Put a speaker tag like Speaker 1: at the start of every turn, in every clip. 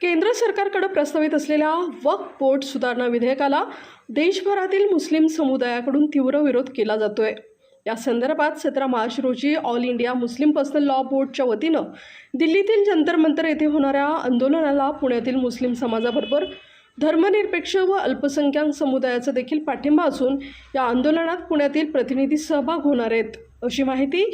Speaker 1: केंद्र सरकारकडे प्रस्तावित असलेल्या वक्फ बोर्ड सुधारणा विधेयकाला देशभरातील मुस्लिम समुदायाकडून तीव्र विरोध केला जातोय. या संदर्भात सतरा मार्च रोजी All India Muslim Personal Law बोर्डच्या वतीनं दिल्लीतील जंतर मंतर येथे होणाऱ्या आंदोलनाला पुण्यातील मुस्लिम समाजाबरोबर धर्मनिरपेक्ष व अल्पसंख्याक समुदायाचा देखील पाठिंबा असून या आंदोलनात पुण्यातील प्रतिनिधी सहभाग होणार आहेत. अशी माहिती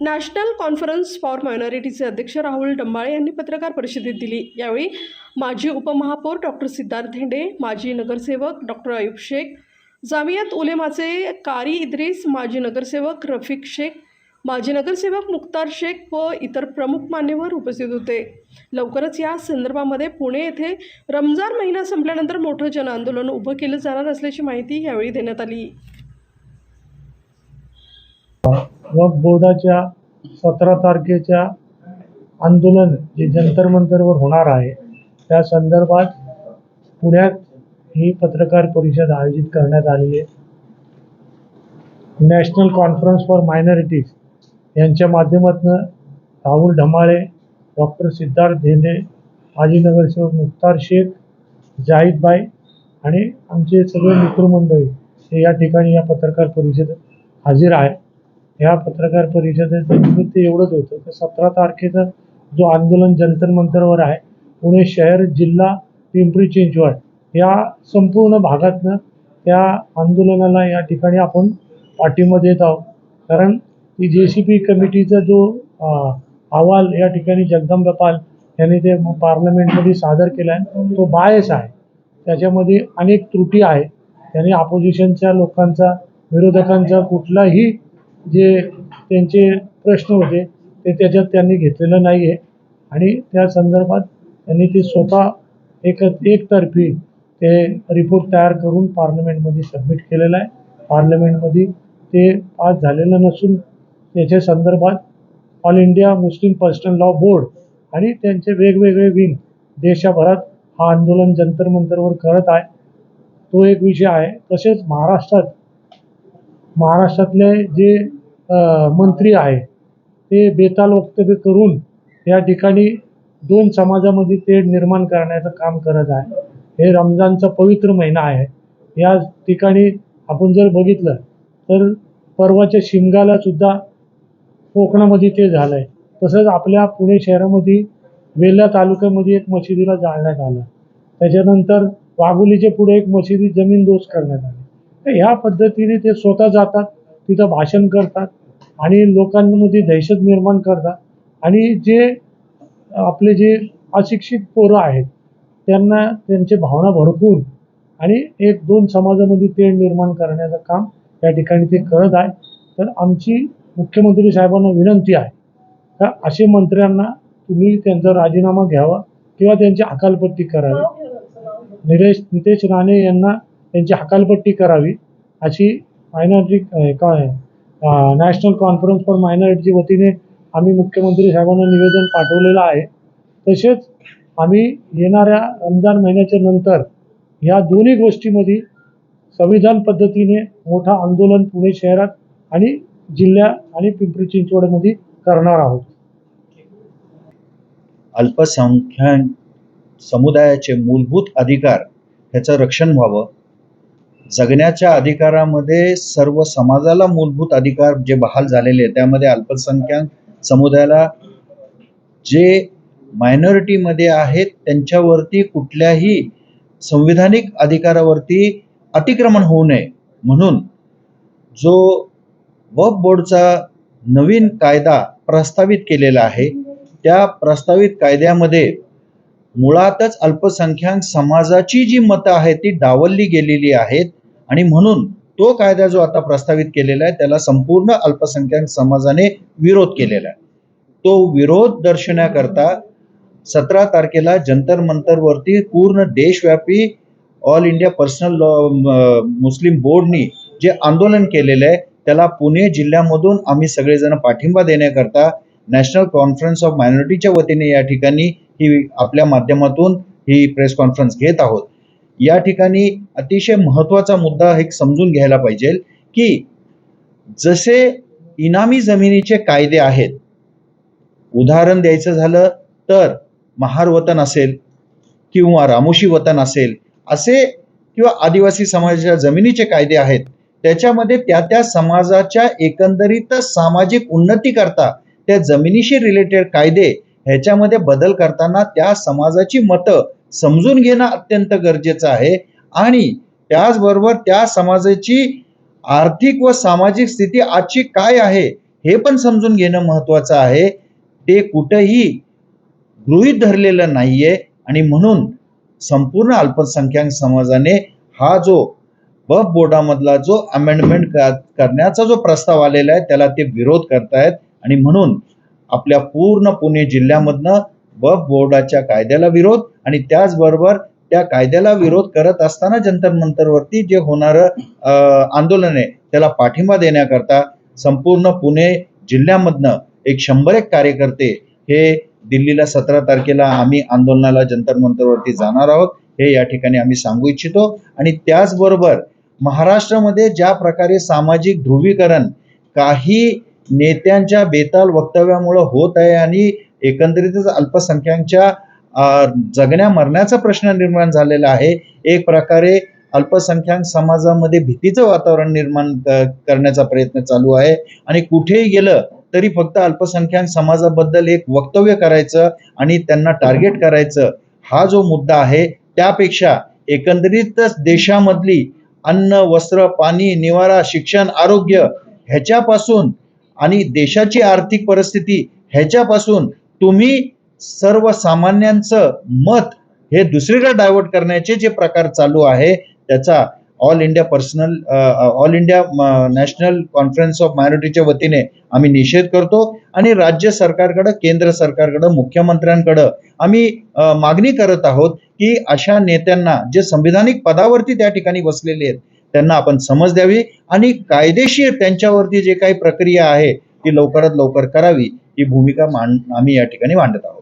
Speaker 1: नॅशनल कॉन्फरन्स फॉर मायनॉरिटीचे अध्यक्ष राहुल डंबाळे यांनी पत्रकार परिषदेत दिली. यावेळी माजी उपमहापौर डॉक्टर सिद्धार्थ धेंडे माजी नगरसेवक डॉक्टर अयुब शेख जामियात उलेमाचे कारी इद्रिस माजी नगरसेवक रफिक शेख माजी नगरसेवक मुख्तार शेख व इतर प्रमुख मान्यवर उपस्थित होते. लवकरच या संदर्भामध्ये पुणे येथे रमजान महिना संपल्यानंतर मोठं जनआंदोलन उभं केलं जाणार असल्याची माहिती यावेळी देण्यात आली.
Speaker 2: वक्फ बोर्डाच्या सतरा तारखेच्या आंदोलन जे जंतर मंतरवर होणार आहे त्या संदर्भात पुण्यात ही पत्रकार परिषद आयोजित करण्यात आलेली आहे. नॅशनल कॉन्फरन्स फॉर मायनॉरिटीज यांच्या माध्यमातून राहुल ढमाळे डॉक्टर सिद्धार्थ धेंडे माजी नगरसेवक मुख्तार शेख जाहीदबाई आणि आमचे सगळे मित्रमंडळी हे या ठिकाणी या पत्रकार परिषदेत हजर आहे. ह्या पत्रकार परिषदेचं निमित्त एवढंच होतं की सतरा तारखेचा जो आंदोलन जंतर मंतरवर आहे पुणे शहर जिल्हा पिंपरी चिंचवड या संपूर्ण भागातनं त्या आंदोलनाला या ठिकाणी आपण पाठिंबा देत आहोत. कारण ती जे सी पी कमिटीचा जो अहवाल या ठिकाणी जगदंबा पाल यांनी ते पार्लमेंटमध्ये सादर केला आहे तो बायस आहे. त्याच्यामध्ये अनेक त्रुटी आहेत. त्यांनी ऑपोजिशनच्या लोकांचा विरोधकांचा कुठलाही जे त्यांचे प्रश्न होते ते त्याच्यात त्यांनी घेतलेलं नाही आहे आणि त्या संदर्भात त्यांनी ते स्वतः एक एकतर्फी ते रिपोर्ट तयार करून पार्लमेंटमध्ये सबमिट केलेलं आहे. पार्लमेंटमध्ये ते पास झालेलं नसून त्याच्या संदर्भात All India Muslim Personal Law Board आणि त्यांचे वेगवेगळे विंग देशभरात हा आंदोलन जंतर मंतरवर करत आहे. तो एक विषय आहे. तसेच महाराष्ट्रात महाराष्ट्रातले जे मंत्री आहे ते बेताल वक्तव्य करून या ठिकाणी दोन समाजामध्ये तेढ निर्माण करण्याचं काम करत आहे हे रमजानचा पवित्र महिना आहे. या ठिकाणी आपण जर बघितलं तर परवाच्या शिमगाला सुद्धा कोकणामध्ये ते झालं आहे तसंच आपल्या पुणे शहरामध्ये वेल्ला तालुक्यामध्ये एक मशिदीला जाळण्यात आलं. त्याच्यानंतर वाघोलीच्या पुढे एक मशिदी जमीनदोस्त करण्यात आली. तर ह्या पद्धतीने ते स्वतः जातात तिथं भाषण करतात आणि लोकांमध्ये दहशत निर्माण करतात. आणि जे आपले जे अशिक्षित पोरं आहेत त्यांना त्यांचे भावना भडकून आणि एक दोन समाजामध्ये तेढ निर्माण करण्याचं काम या ठिकाणी ते करत आहे तर आमची मुख्यमंत्री साहेबांना विनंती आहे का असे मंत्र्यांना तुम्ही त्यांचा राजीनामा घ्यावा किंवा त्यांची हकालपट्टी करावी. निलेश नितेश राणे यांना त्यांची हकालपट्टी करावी अशी मायनॉरिटी काय नॅशनल कॉन्फरन्स फॉर मायनॉरिटीच्या वतीने आम्ही मुख्यमंत्री साहेबांना निवेदन पाठवलेलं आहे. तसेच आम्ही येणाऱ्या रमजान महिन्याच्या नंतर या दोन्ही गोष्टीमध्ये संविधान पद्धतीने मोठं आंदोलन पुणे शहरात आणि जिल्ह्या आणि पिंपरी चिंचवडमध्ये करणार आहोत.
Speaker 3: अल्पसंख्याक समुदायाचे मूलभूत अधिकार ह्याचं रक्षण व्हावं जगण्याच्या अधिकारामध्ये सर्व समाजाला मूलभूत अधिकार जे बहाल झालेले आहेत त्यामध्ये अल्पसंख्याक समुदायाला जे मायनॉरिटीमध्ये आहेत त्यांच्यावरती कुठल्याही संविधानिक अधिकारावरती अतिक्रमण होऊ नये. म्हणून जो वफ बोर्डचा नवीन कायदा प्रस्तावित केलेला आहे त्या प्रस्तावित कायद्यामध्ये मुळातच अल्पसंख्याक समाजाची जी मतं आहेत ती डावलली गेलेली आहेत. आणि म्हणून तो कायदा जो आता प्रस्तावित केलेला आहे त्याला संपूर्ण अल्पसंख्याक समाजाने विरोध केलेला आहे. तो विरोध दर्शवण्याकरता सतरा तारखेला जंतर मंतरवरती पूर्ण देशव्यापी All India Personal Law Muslim बोर्डनी जे आंदोलन केलेलं आहे त्याला पुणे जिल्ह्यामधून आम्ही सगळेजण पाठिंबा देण्याकरता नॅशनल कॉन्फरन्स ऑफ मायनॉरिटीच्या वतीने या ठिकाणी ही आपल्या माध्यमातून ही प्रेस कॉन्फरन्स घेत आहोत. या ठिकाणी अतिशय महत्त्वाचा मुद्दा एक समजून घ्यायला पाहिजे की जसे इनामी जमिनीचे कायदे आहेत उदाहरण द्यायचं झालं तर महार वतन असेल किंवा रामोशी वतन असेल असे किंवा आदिवासी समाजाच्या जमिनीचे कायदे आहेत त्याच्यामध्ये त्या त्या समाजाच्या एकंदरीत सामाजिक उन्नती करता त्या जमिनीशी रिलेटेड कायदे ह्याच्यामध्ये बदल करताना त्या समाजाची मतं समजून घेणं अत्यंत गरजेचं आहे. आणि त्याचबरोबर त्या समाजाची आर्थिक व सामाजिक स्थिती आजची काय आहे हे पण समजून घेणं महत्वाचं आहे. ते कुठंही गृहीत धरलेलं नाहीये. आणि म्हणून संपूर्ण अल्पसंख्याक समाजाने हा जो बफ बोर्डामधला जो अमेंडमेंट करण्याचा जो प्रस्ताव आलेला आहे त्याला ते विरोध करतायत. आणि म्हणून आपल्या पूर्ण पुणे जिल्ह्यामधनं वक्फ बोर्डाच्या कायद्याला विरोध आणि त्याचबरोबर त्या कायद्याला विरोध करत असताना जंतर मंतरवरती जे होणारं आंदोलन आहे त्याला पाठिंबा देण्याकरता संपूर्ण पुणे जिल्ह्यामधनं एक शंभर एक कार्यकर्ते हे दिल्लीला सतरा तारखेला आम्ही आंदोलनाला जंतर मंतरवरती जाणार आहोत हे या ठिकाणी आम्ही सांगू इच्छितो. आणि त्याचबरोबर महाराष्ट्रामध्ये ज्या प्रकारे सामाजिक ध्रुवीकरण काही नेत्यांच्या बेताल वक्तव्यामुळं होत आहे आणि एकंदरीतच अल्पसंख्याकांच्या जगण्या मरण्याचा प्रश्न निर्माण झालेला आहे. एक प्रकारे अल्पसंख्याक समाजामध्ये भीतीचं वातावरण निर्माण क- करण्याचा प्रयत्न चालू आहे. आणि कुठेही गेलं तरी फक्त अल्पसंख्याक समाजाबद्दल एक वक्तव्य करायचं आणि त्यांना टार्गेट करायचं हा जो मुद्दा आहे त्यापेक्षा एकंदरीतच देशामधली अन्न वस्त्र पाणी निवारा शिक्षण आरोग्य ह्याच्यापासून आणि देशाची आर्थिक परिस्थिती ह्याच्यापासून तुम्ही सर्वसामान्यांचं मत हे दुसरीकडे डायव्हर्ट करण्याचे जे प्रकार चालू आहे त्याचा All India Personal All India National Conference of मायनॉरिटीच्या वतीने आम्ही निषेध करतो आणि राज्य सरकारकडं केंद्र सरकारकडं मुख्यमंत्र्यांकडं आम्ही मागणी करत आहोत की अशा नेत्यांना जे संविधानिक पदावरती त्या ठिकाणी बसलेले आहेत त्यांना आपण समज द्यावी आणि कायदेशीर त्यांच्यावरती जे काही प्रक्रिया आहे ती लवकरात लवकर करावी ही भूमिका मांड आम्ही या ठिकाणी मांडत आहोत.